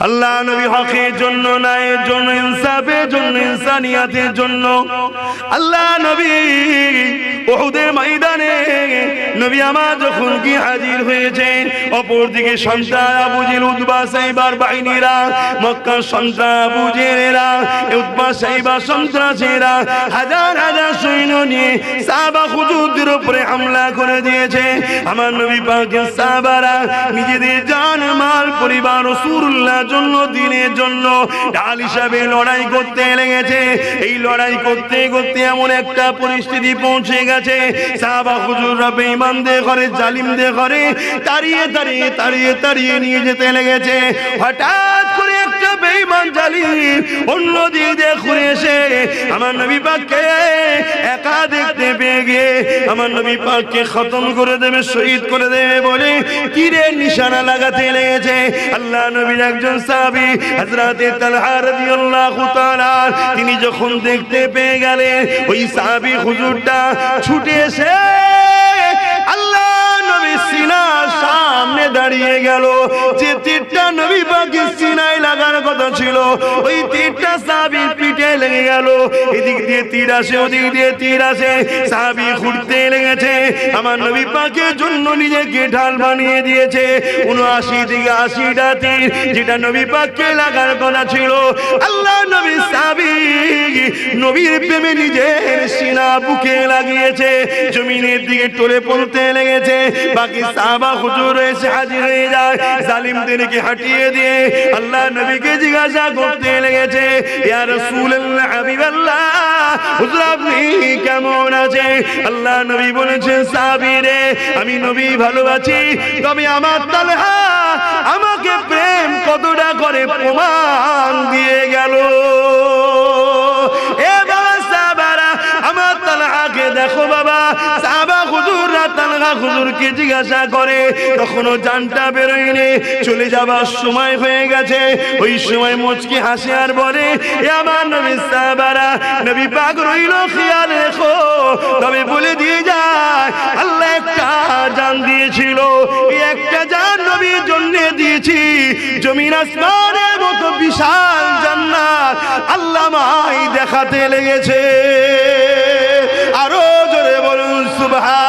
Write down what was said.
আল্লাহ নবী হকের জন্য ন্যায়ের জন্য, ইনসাফের জন্য, ইনসানিয়াতের জন্য। আল্লাহ নবী ওহুদের ময়দানে নবী আমার যখন কি হাজির হয়েছে অপরদিকে সন্তান আবুজির উদ্বাস সাইবার বাহিনীরা, মক্কার সন্তান আবুজেরা করে লড়াই করতে লেগেছে। এই লড়াই করতে করতে এমন একটা পরিস্থিতি পৌঁছে গেছে। সাহাবা হুজুররা বেঈমানদের ঘরে, জালিমদের ঘরে তাড়িয়ে তাড়িয়ে তাড়িয়ে তাড়িয়ে নিয়ে যেতে লেগেছে। হঠাৎ করে একটা বেঈমান জালিম অন্য দিক এসে আমার নবী পাককে একা দেখতে পেয়ে গিয়ে আমার নবী পাককে খতম করে দেবে, শহীদ করে দেবে বলে তীরের নিশানা লাগাতে লেগেছে। আল্লাহ নবীর একজন সাহাবী, হযরতে তালহা রাদিয়াল্লাহু তাআলা, তিনি যখন দেখতে পেয়ে গেলেন, ওই সাহাবী হুজুরটা ছুটে এসে আল্লাহ ছিল। ওই তীরটা সাবি পিঠে লেগে গেল। এদিক দিয়ে তীর আসে, ওদিক দিয়ে তীর আসে। সাবি ঘুরতে লেগেছে। আমার নবী পাকের জন্য নিজেকে ঢাল বানিয়ে দিয়েছে। উনআশি থেকে আশিটা তীর, যেটা নবী পাককে লাগার কথা ছিল। আল্লাহ নবী সাহাবী নবীর প্রেমে নিজের সিনা বুকে লাগিয়েছে, জমিনের দিকে টলে পড়তে লেগেছে। বাকি সাহাবা হুজুর এসে হাজির হয়ে যায়, জালিমদেরকে হাঁটিয়ে দিয়ে আল্লাহ নবীকে জিজ্ঞাসা করতে লেগেছে, ইয়া রাসূলুল্লাহ, হাবিবাল্লাহ, হুজুর আপনি কেমন আছে আল্লাহ নবী বলেছেন, সাহাবী রে, আমি নবী ভালো আছি তবে আমার তালহা আমাকে প্রেম কতটা করে প্রমাণ দিয়ে গেল? দেখো বাবা সাহাবা হুজুররা তালহা হুজুরকে জিজ্ঞাসা করে, তখনও জানটা বেরোয়নি। চলে যাবার সময় হয়ে গেছে। ওই সময় মুচকি হাসে আর বলে, এ আমার নবী সাহাবারা, নবী পাক রইল খেয়াল রেখো। তবে বলে দিয়ে যায়, আল্লাহ একটা জান দিয়েছিল। এই একটা জান নবীর জন্য দিয়েছি। জমিন আসমানের মতো বিশাল জান্নাত আল্লাহ মাই দেখাতে লেগেছে। আরো জোরে বলুন সুবহান